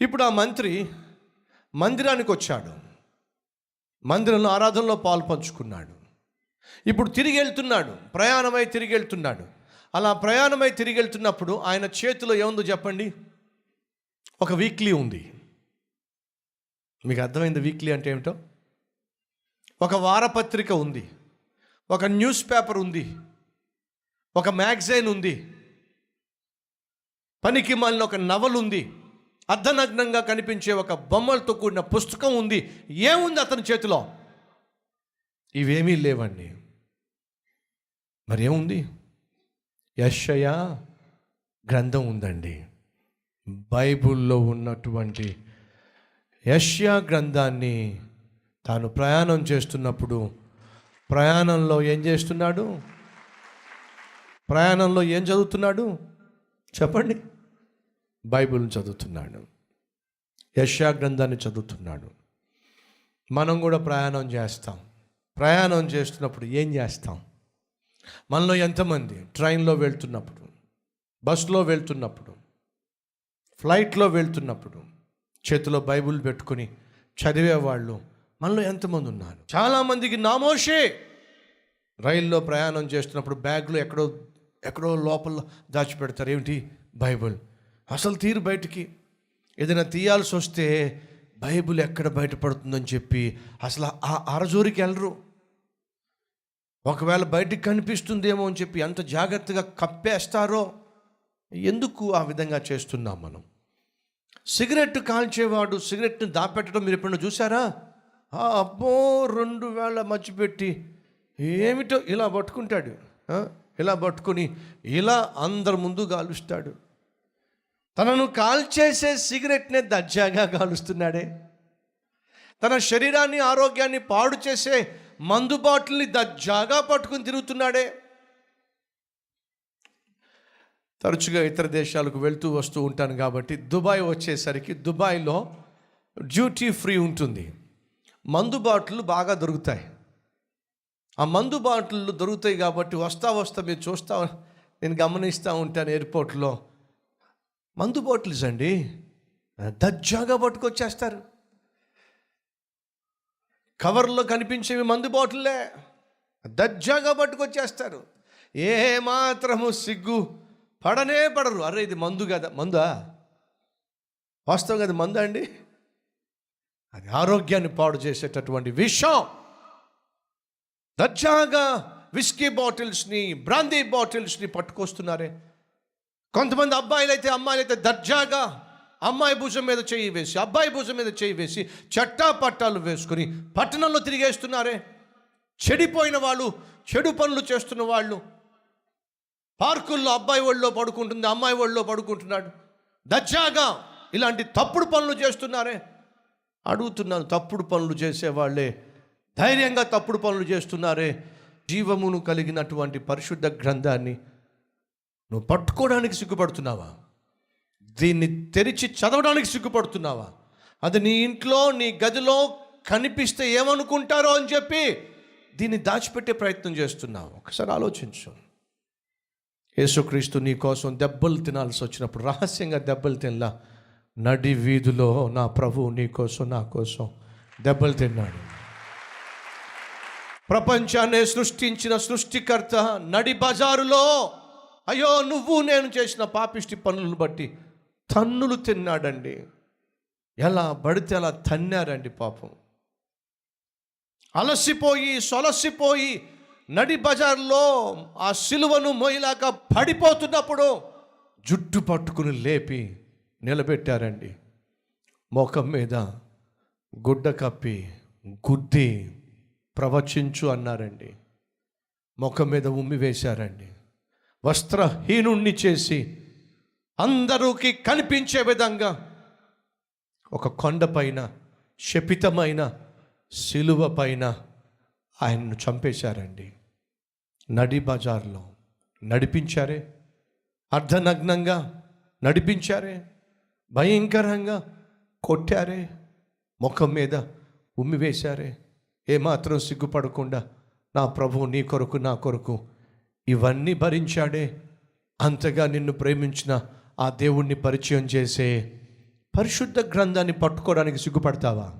ఇప్పుడు ఆ మంత్రి మందిరానికి వచ్చాడు. మందిరంలో ఆరాధనలో పాలు పంచుకున్నాడు. ఇప్పుడు తిరిగి వెళ్తున్నాడు. ప్రయాణమై తిరిగి వెళ్తున్నాడు. అలా ప్రయాణమై తిరిగి వెళ్తున్నప్పుడు ఆయన చేతిలో ఏముందో చెప్పండి? ఒక వీక్లీ ఉంది. మీకు అర్థమైంది వీక్లీ అంటే ఏమిటో? ఒక వారపత్రిక ఉంది. ఒక న్యూస్ పేపర్ ఉంది. ఒక మ్యాగజైన్ ఉంది. పనికి మాలిన ఒక నవల్ ఉంది. అర్ధనగ్నంగా కనిపించే ఒక బొమ్మలతో కూడిన పుస్తకం ఉంది. ఏముంది అతని చేతిలో? ఇవేమీ లేవండి. మరి ఏముంది యశయ గ్రంథం ఉందండి. బైబిల్లో ఉన్నటువంటి యష్యా గ్రంథాన్ని తాను ప్రయాణం చేస్తున్నప్పుడు ప్రయాణంలో ఏం చేస్తున్నాడు? ప్రయాణంలో ఏం చదువుతున్నాడు? చెప్పండి. బైబిల్ని చదువుతున్నాడు. యశా గ్రంథాన్ని చదువుతున్నాడు. మనం కూడా ప్రయాణం చేస్తాం. ప్రయాణం చేస్తున్నప్పుడు ఏం చేస్తాం? మనలో ఎంతమంది ట్రైన్లో వెళ్తున్నప్పుడు బస్సులో వెళ్తున్నప్పుడు ఫ్లైట్లో వెళ్తున్నప్పుడు చేతిలో బైబిల్ పెట్టుకొని చదివేవాళ్ళు మనలో ఎంతమంది ఉన్నారు? చాలామందికి నామోషే రైల్లో ప్రయాణం చేస్తున్నప్పుడు బ్యాగ్లో ఎక్కడో ఎక్కడో లోపల దాచిపెడతారు. ఏమిటి? బైబిల్. అసలు తీరు బయటికి. ఏదైనా తీయాల్సి వస్తే బైబిల్ ఎక్కడ బయటపడుతుందని చెప్పి అసలు ఆ అరజోరికి వెళ్ళరు ఒకవేళ బయటికి కనిపిస్తుందేమో అని చెప్పి ఎంత జాగ్రత్తగా కప్పేస్తారో ఎందుకు ఆ విధంగా చేస్తున్నాం మనం? సిగరెట్ కాల్చేవాడు సిగరెట్ని దాపెట్టడం మీరు ఎప్పుడైనా చూసారా అబ్బో రెండు వేల మర్చిపెట్టి ఏమిటో ఇలా పట్టుకుంటాడు. ఇలా పట్టుకొని ఇలా అందరి ముందు కాలుస్తాడు తనను కాల్చేసే సిగరెట్నే దర్జాగా కాలుస్తున్నాడే. తన శరీరాన్ని ఆరోగ్యాన్ని పాడు చేసే మందు బాటిల్ని దర్జాగా పట్టుకుని తిరుగుతున్నాడే. తరచుగా ఇతర దేశాలకు వెళ్తూ వస్తూ ఉంటాను కాబట్టి దుబాయ్ వచ్చేసరికి దుబాయ్లో డ్యూటీ ఫ్రీ ఉంటుంది. మందు బాటిల్ బాగా దొరుకుతాయి. ఆ మందు బాటిళ్ళు దొరుకుతాయి కాబట్టి వస్తా వస్తా మీరు చూస్తా నేను గమనిస్తూ ఉంటాను ఎయిర్పోర్ట్లో. మందు బాటిల్స్ అండి. దర్జాగా పట్టుకొచ్చేస్తారు. కవర్లో కనిపించేవి మందు బాటిల్లే. దర్జాగా పట్టుకొచ్చేస్తారు. ఏ మాత్రము సిగ్గు పడనే పడరు. అరే ఇది మందు కదా. మందా? వాస్తవం కదా మందా అండి? అది ఆరోగ్యాన్ని పాడు చేసేటటువంటి విషం. దర్జాగా విస్కీ బాటిల్స్ని బ్రాందీ బాటిల్స్ని పట్టుకొస్తున్నారే. కొంతమంది అబ్బాయిలు అయితే దర్జాగా అమ్మాయి భుజం మీద చేయి వేసి అబ్బాయి భుజం మీద చేయి వేసి చట్టా పట్టాలు వేసుకుని పట్టణంలో తిరిగేస్తున్నారే? చెడిపోయిన వాళ్ళు చెడు పనులు చేస్తున్న వాళ్ళు. పార్కుల్లో అబ్బాయి ఒళ్ళో పడుకుంటుంది అమ్మాయి ఒళ్ళో పడుకుంటున్నాడు. దర్జాగా ఇలాంటి తప్పుడు పనులు చేస్తున్నారే? అడుగుతున్నాను తప్పుడు పనులు చేసేవాళ్ళే ధైర్యంగా తప్పుడు పనులు చేస్తున్నారే? జీవమును కలిగినటువంటి పరిశుద్ధ గ్రంథాన్ని నువ్వు పట్టుకోవడానికి సిగ్గుపడుతున్నావా? దీన్ని తెరిచి చదవడానికి సిగ్గుపడుతున్నావా? అది నీ ఇంట్లో నీ గదిలో కనిపిస్తే ఏమనుకుంటారో అని చెప్పి దీన్ని దాచిపెట్టే ప్రయత్నం చేస్తున్నావు. ఒకసారి ఆలోచించు. యేసుక్రీస్తు నీ కోసం దెబ్బలు తినాల్సి వచ్చినప్పుడు రహస్యంగా దెబ్బలు తినలా. నడి వీధిలో నా ప్రభు నీ కోసం నా కోసం దెబ్బలు తిన్నాడు. ప్రపంచాన్ని సృష్టించిన సృష్టికర్త నడి బజారులో అయ్యో నువ్వు నేను చేసిన పాపిష్టి పనులను బట్టి తన్నులు తిన్నాడండి. ఎలా పడితే అలా తన్నారండి పాపం. అలసిపోయి సొలసిపోయి నడి బజార్లో ఆ సిలువను మొయ్యలాక పడిపోతున్నప్పుడు జుట్టు పట్టుకుని లేపి నిలబెట్టారండి. ముఖం మీద గుడ్డ కప్పి గుద్ది ప్రవచించు అన్నారండి. ముఖం మీద ఉమ్మి వేశారండి. వస్త్రహీనుణ్ణి చేసి అందరూకి కనిపించే విధంగా ఒక కొండపైన శపితమైన శిలువ పైన ఆయన్ను చంపేశారండి. నడి బజార్లో నడిపించారే. అర్ధనగ్నంగా నడిపించారే. భయంకరంగా కొట్టారే. ముఖం మీద ఉమ్మి వేశారే. ఏమాత్రం సిగ్గుపడకుండా నా ప్రభు నీ కొరకు నా కొరకు ఇవన్నీ భరించాడే. అంతగా నిన్ను ప్రేమించిన ఆ దేవుణ్ణి పరిచయం చేసే పరిశుద్ధ గ్రంథాన్ని పట్టుకోవడానికి సిగ్గుపడతావా?